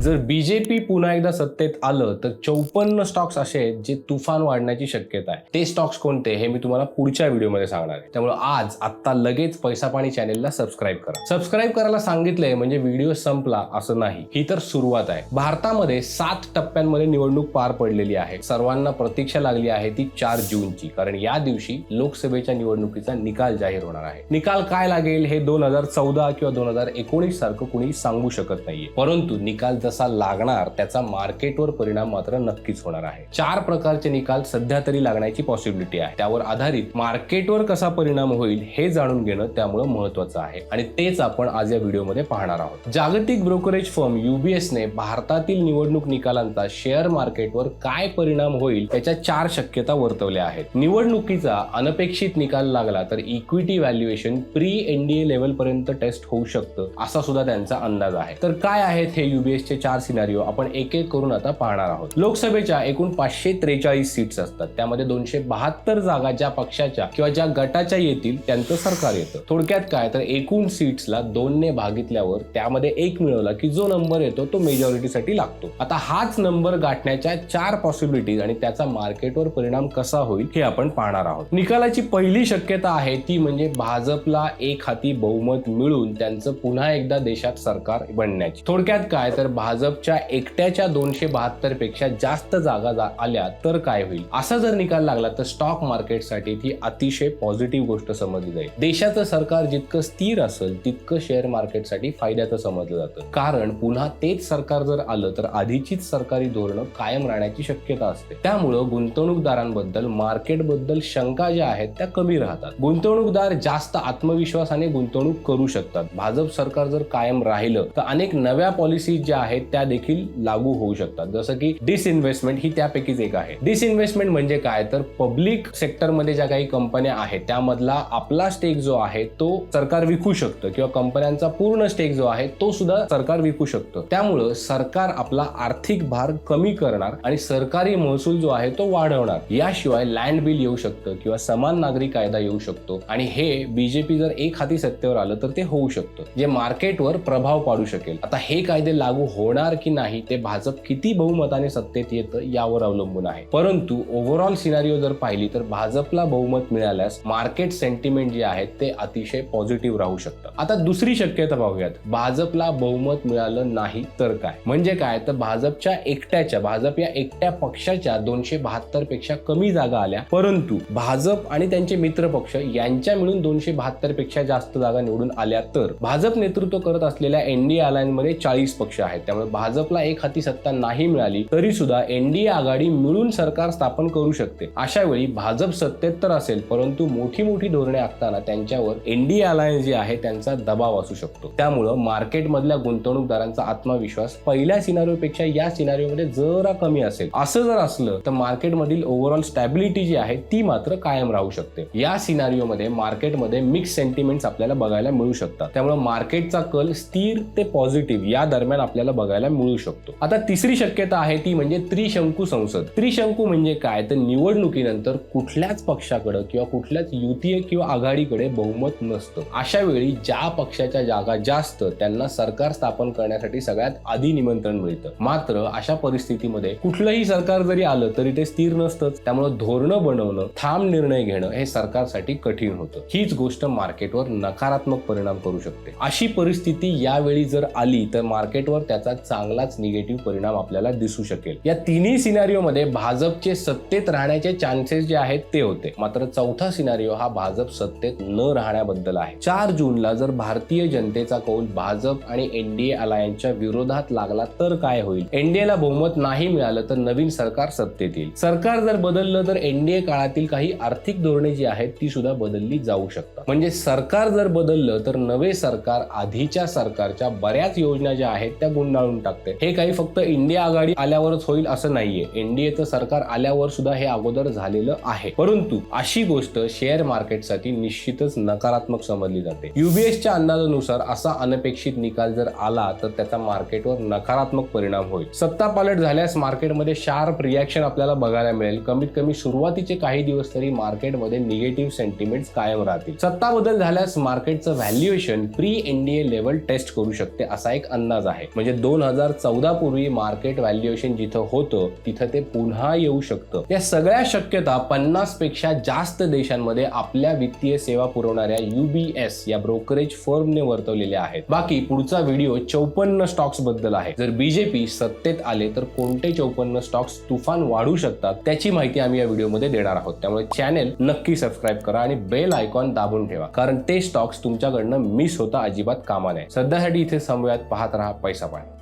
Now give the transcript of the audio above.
जर बीजेपी पुन्हा एकदा सत्तेत आलं तर चौपन्न स्टॉक्स असे आहेत जे तुफान वाढण्याची शक्यता आहे. ते स्टॉक्स कोणते? हे मी तुम्हाला पुढच्या व्हिडिओमध्ये सांगणार आहे. त्यामुळे आज आत्ता लगेच पैसा पाणी चॅनेलला सबस्क्राईब करा. सबस्क्राईब करायला सांगितलंय म्हणजे व्हिडिओ संपला असं नाही. ही तर सुरुवात आहे. भारतामध्ये सात टप्प्यांमध्ये निवडणूक पार पडलेली आहे. सर्वांना प्रतीक्षा लागली आहे ती चार जूनची. कारण या दिवशी लोकसभेच्या निवडणुकीचा निकाल जाहीर होणार आहे. निकाल काय लागेल हे दोन हजार चौदा किंवा दोन हजार एकोणीस सारखं कुणी सांगू शकत नाहीये. परंतु निकाल जर जसा लागणार त्याचा मार्केटवर परिणाम मात्र नक्कीच होणार आहे. चार प्रकारचे निकाल सध्या तरी लागण्याची पॉसिबिलिटी आहे. त्यावर आधारित मार्केटवर कसा परिणाम होईल हे जाणून घेणं त्यामुळे महत्वाचं आहे. आणि तेच आपण आज या व्हिडिओमध्ये पाहणार आहोत. जागतिक ब्रोकरेज फर्म युबीएसने भारतातील निवडणूक निकालांचा शेअर मार्केटवर काय परिणाम होईल त्याच्या चार शक्यता वर्तवल्या आहेत. निवडणुकीचा अनपेक्षित निकाल लागला तर equity valuation pre NDA level पर्यंत टेस्ट होऊ शकतं असा सुद्धा त्यांचा अंदाज आहे. तर काय आहेत हे युबीएस चे चार सिनारिओ आपण एक एक करून आता पाहणार आहोत. लोकसभेच्या एकूण पाचशे त्रेचाळीस सीट्स असतात. त्यामध्ये दोनशे बहात्तर जागा ज्या पक्षाच्या किंवा ज्या गटाच्या येतील त्यांचं सरकार येतं. थोडक्यात काय? तर एकूण सीट्सला दोनने भागितल्यावर त्यामध्ये एक मिळवला की जो नंबर येतो तो मेजॉरिटीसाठी लागतो. आता हाच नंबर गाठण्याच्या चार पॉसिबिलिटीज आणि त्याचा मार्केटवर परिणाम कसा होईल हे आपण पाहणार आहोत. निकालाची पहिली शक्यता आहे ती म्हणजे भाजपला एक हाती बहुमत मिळून त्यांचं पुन्हा एकदा देशात सरकार बनण्याची. थोडक्यात काय? तर भाजपच्या एकट्याच्या दोनशे बहात्तरपेक्षा जास्त जागा जा- आल्या तर काय होईल? असा जर निकाल लागला तर स्टॉक मार्केटसाठी ती अतिशय पॉझिटिव्ह गोष्ट समजली जाईल. देशाचं सरकार जितकं स्थिर असेल तितकं शेअर मार्केटसाठी फायद्याचं समजलं जातं. कारण पुन्हा तेच सरकार जर आलं तर आधीचीच सरकारी धोरणं कायम राहण्याची शक्यता असते. त्यामुळं गुंतवणूकदारांबद्दल मार्केटबद्दल शंका ज्या आहेत त्या कमी राहतात. गुंतवणूकदार जास्त आत्मविश्वासाने गुंतवणूक करू शकतात. भाजप सरकार जर कायम राहिलं तर अनेक नव्या पॉलिसी ज्या आहेत त्या देखील लागू होऊ शकतात. जसं की डिसइन्व्हेस्टमेंट ही त्यापैकीच एक आहे. डिसइन्व्हेस्टमेंट म्हणजे काय? तर पब्लिक सेक्टरमध्ये ज्या काही कंपन्या आहेत त्यामधला आपला स्टेक जो आहे तो सरकार विकू शकतं किंवा कंपन्यांचा पूर्ण स्टेक जो आहे तो सुद्धा सरकार विकू शकतं. त्यामुळं सरकार आपला आर्थिक भार कमी करणार आणि सरकारी महसूल जो आहे तो वाढवणार. याशिवाय लँड बिल येऊ शकतं किंवा समान नागरी कायदा येऊ शकतो आणि हे बीजेपी जर एक हाती सत्तेवर आलं तर ते होऊ शकतं. जे मार्केटवर प्रभाव पाडू शकेल. आता हे कायदे लागू हो होणार की नाही ते भाजप किती बहुमताने सत्तेत येतं यावर अवलंबून आहे. परंतु ओव्हरऑल सिनारिओ जर पाहिली तर भाजपला बहुमत मिळाल्यास मार्केट सेंटिमेंट जे आहेत ते अतिशय पॉझिटिव्ह राहू शकतं. आता दुसरी शक्यता पाहूयात भाजपला बहुमत मिळालं नाही तर काय? म्हणजे काय? तर भाजपच्या एकट्याच्या भाजप या एकट्या पक्षाच्या दोनशे बहात्तरपेक्षा कमी जागा आल्या. परंतु भाजप आणि त्यांचे मित्र पक्ष यांच्या मिळून दोनशे बहात्तरपेक्षा जास्त जागा निवडून आल्या तर भाजप नेतृत्व करत असलेल्या एनडीए अलायन्समध्ये चाळीस पक्ष आहेत. त्यामुळे भाजपला एक हाती सत्ता नाही मिळाली तरी सुद्धा एनडीए आघाडी मिळून सरकार स्थापन करू शकते. अशा वेळी भाजप सत्तेत तर असेल परंतु मोठी मोठी धोरणे आखताना त्यांच्यावर एनडीए अलायन्स जे आहे त्यांचा दबाव असू शकतो. त्यामुळं मार्केटमधल्या गुंतवणूकदारांचा आत्मविश्वास पहिल्या सिनारिओपेक्षा या सिनारिओमध्ये जरा कमी असेल. असं जर असलं तर मार्केटमधील ओव्हरऑल स्टॅबिलिटी जी आहे ती मात्र कायम राहू शकते. या सिनारिओमध्ये मार्केटमध्ये मिक्स सेंटिमेंट्स आपल्याला बघायला मिळू शकतात. त्यामुळे मार्केटचा कल स्थिर ते पॉझिटिव्ह या दरम्यान आपल्याला बघायला मिळू शकतो. आता तिसरी शक्यता आहे ती म्हणजे त्रिशंकू संसद. त्रिशंकू म्हणजे काय? तर निवडणुकीनंतर कुठल्याच पक्षाकडे किंवा कुठल्याच युतीय किंवा आघाडीकडे बहुमत नसतं. अशा वेळी ज्या पक्षाच्या जागा जास्त त्यांना सरकार स्थापन करण्यासाठी सगळ्यात आधी निमंत्रण मिळतं. मात्र अशा परिस्थितीमध्ये कुठलंही सरकार जरी आलं तरी ते स्थिर नसतंच. त्यामुळे धोरणं बनवणं ठाम निर्णय घेणं हे सरकारसाठी कठीण होतं. हीच गोष्ट मार्केटवर नकारात्मक परिणाम करू शकते. अशी परिस्थिती यावेळी जर आली तर मार्केटवर त्याचा चांगलाच निगेटिव्ह परिणाम आपल्याला दिसू शकेल. या तिन्ही सिनारिओमध्ये भाजपचे सत्तेत राहण्याचे चान्सेस जे आहेत ते होते. मात्र चौथा सिनारिओ हा भाजप सत्तेत न राहण्याबद्दल आहे. चार जूनला जर भारतीय जनतेचा कौल भाजप आणि एनडीए अलायन्सच्या विरोधात लागला तर काय होईल? एनडीएला बहुमत नाही मिळालं तर नवीन सरकार सत्तेत येईल. सरकार जर बदललं तर एनडीए काळातील काही आर्थिक धोरणे जी आहेत ती सुद्धा बदलली जाऊ शकतात. म्हणजे सरकार जर बदललं तर नवे सरकार आधीच्या सरकारच्या बऱ्याच योजना ज्या आहेत त्या गुंडाळून टाकते. हे काही फक्त इंडिया आघाडी आल्यावरच होईल असं नाहीये. एनडीएचं सरकार आल्यावर सुद्धा हे अगोदर झालेलं आहे. परंतु अशी गोष्ट शेअर मार्केटसाठी निश्चितच नकारात्मक समजली जाते. युबीएसच्या अंदाजानुसार असा अनपेक्षित निकाल जर आला तर त्याचा मार्केटवर नकारात्मक परिणाम होईल. सत्ता पालट झाल्यास मार्केटमध्ये शार्प रिॲक्शन आपल्याला बघायला मिळेल. कमीत कमी सुरुवातीचे काही दिवस तरी मार्केटमध्ये निगेटिव्ह सेंटिमेंट कायम राहतील. सत्ता बदल झाल्यास मार्केटचं valuation pre NDA level test करू शकते असा एक अंदाज आहे. म्हणजे दोन दोन हजार चौदा पूर्वी मार्केट व्हॅल्युएशन जिथं होतं तिथं ते पुन्हा येऊ शकतं. या सगळ्या शक्यता पन्नासपेक्षा जास्त देशांमध्ये आपल्या वित्तीय सेवा पुरवणाऱ्या युबीएस या ब्रोकरेज फर्मने वर्तवलेल्या आहेत. बाकी पुढचा व्हिडिओ चौपन्न स्टॉक्सबद्दल आहे. जर बीजेपी सत्तेत आले तर कोणते चौपन्न स्टॉक्स तुफान वाढू शकतात त्याची माहिती आम्ही या व्हिडिओमध्ये देणार आहोत. त्यामुळे चॅनेल नक्की सबस्क्राईब करा आणि बेल आयकॉन दाबून ठेवा कारण ते स्टॉक्स तुमच्याकडनं मिस होता अजिबात कामा नये. सध्यासाठी इथे समूयात पाहत राहा पैसा पाणी.